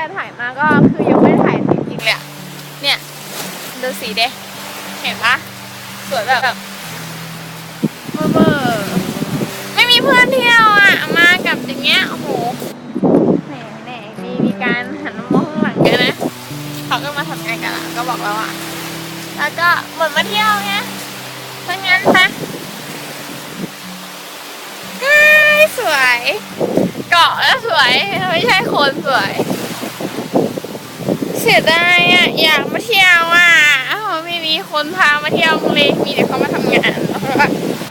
แต่ถ่ายมาก็คือยังไม่ได้ถ่ายจริงๆเลยอะเนี่ยดูสีเด้เห็นปะสวยแบบแบบเบอร์เบอร์ไม่มีเพื่อนเที่ยวอะมากับอย่างเงี้ยโอ้โหแหมแหน่มีมีการหันมามองข้างหลังกันนะเขาก็มาทำงานกันละก็บอกแล้วอะแล้วก็เหมือนมาเที่ยวไงถ้างั้นนะสวย เกาะแล้วสวย ไม่ใช่คนสวย สียดายอะอยากมาเที่ยวอะอ้าวไม่มีคนพามาเที่ยวเลยมีแต่เขามาทำงานแล้วก็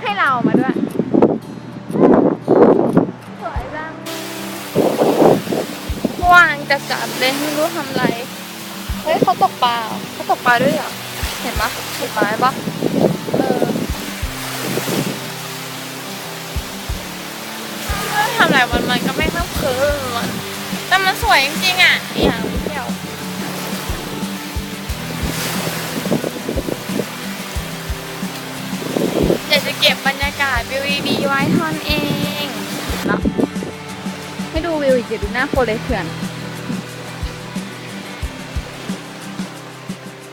ให้เรามาด้วยสวยจังว่างจะจัดเลยไม่รู้ทำอะไรเฮ้ยเขาตกปลาเหรอเขาตกปลาด้วยเหรอเห็นปะเห็นปลาไหมปะเออไม่ทำอะไรมันมันก็ไม่ต้องคืนมันแต่มันสวยจริงๆอะอย่าง อยากจะเก็บบรรยากาศวิวดีๆไว้ท่อนเองเนาะให้ดูวิวอีกเดี๋ยวดูหน้าโคเลยเขื่อน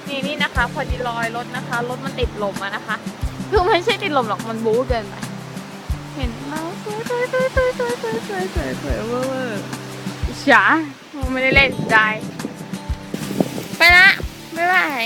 นี่นี่นะคะ พอดีลอยรถนะคะ รถมันติดลมอะนะคะ คือไม่ใช่ติดลมหรอกมันบู๊เกินไป เห็นแล้วสวยสวยสวยสวยสวยสวยสวยสวยสวยเวอร์เวอร์จ๋าไม่ได้เล่นได้ ไปละบ๊ายบาย